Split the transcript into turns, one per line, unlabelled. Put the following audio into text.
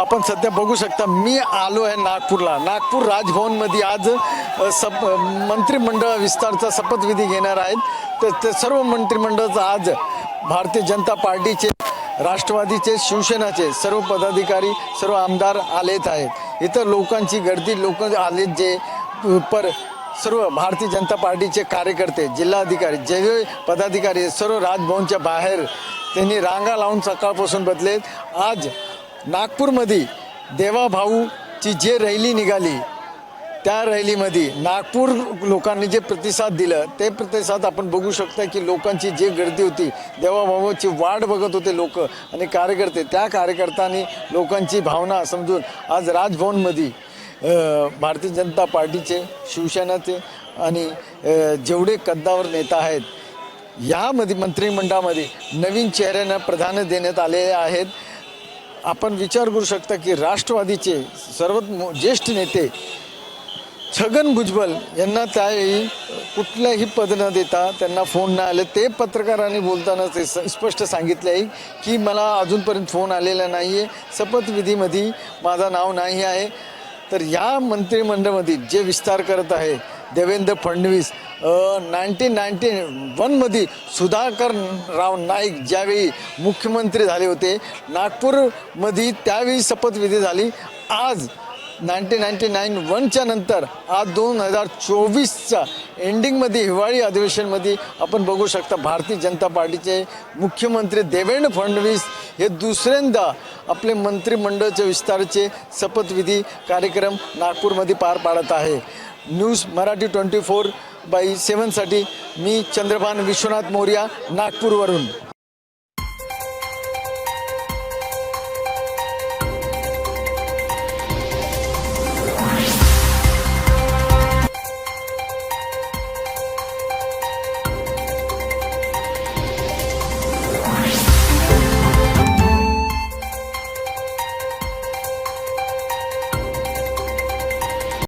आपण सध्या बघू शकता मी आलो आहे नागपूरला. नागपूर राजभवनमध्ये आज सप मंत्रिमंडळ विस्तारचा शपथविधी घेणार आहेत. तर ते सर्व मंत्रिमंडळाचं आज भारतीय जनता पार्टीचे राष्ट्रवादीचे शिवसेनाचे सर्व पदाधिकारी सर्व आमदार आलेत आहेत. इथं लोकांची गर्दी लोक आलेत जे पर सर्व भारतीय जनता पार्टीचे कार्यकर्ते जिल्हाधिकारी जे जे पदाधिकारी आहेत, सर्व राजभवनच्या बाहेर त्यांनी रांगा लावून सकाळपासून बदलेत. आज नागपूरमध्ये देवाभाऊची जे रैली निघाली त्या रॅलीमध्ये नागपूर लोकांनी जे प्रतिसाद दिलं ते प्रतिसाद आपण बघू शकता की लोकांची जी गर्दी होती देवाभावाची वाट बघत होते लोक आणि कार्यकर्ते. त्या कार्यकर्त्यांनी लोकांची भावना समजून आज राजभवनमध्ये भारतीय जनता पार्टीचे शिवसेनाचे आणि जेवढे कद्दावर नेता आहेत यामध्ये मंत्रिमंडळामध्ये नवीन चेहऱ्यांना प्राधान्य देण्यात आलेले आहेत. आपण विचार करू शकता की राष्ट्रवादीचे सर्वात मो- ज्येष्ठ नेते छगन भुजबल यांना त्यावेळी कुठलंही पद न देता त्यांना फोन न आले. ते पत्रकारांनी बोलताना ते स- स्पष्ट सांगितले आहे की मला अजूनपर्यंत फोन आलेला नाही आहे शपथविधीमध्ये माझं नाव नाही आहे. तर या मंत्रिमंडळामध्ये जे विस्तार करत आहे देवेंद्र फडणवीस नाईन्टीन नाईन्टी वनमध्ये सुधाकर राव नाईक ज्यावेळी मुख्यमंत्री झाले होते नागपूरमध्ये त्यावेळी शपथविधी झाली. आज नाईन्टीन नाईन्टी नाईन वनच्या नंतर आज दोन हजार चोवीसच्या एंडिंगमध्ये हिवाळी अधिवेशनमध्ये आपण बघू शकता भारतीय जनता पार्टीचे मुख्यमंत्री देवेंद्र फडणवीस हे दुसऱ्यांदा आपले मंत्रिमंडळाचे विस्ताराचे शपथविधी कार्यक्रम नागपूरमध्ये पार पाडत आहे. News Marathi twenty four by सेवनसाठी मी चंद्रभान विश्वनाथ मोर्या नागपूरवरून.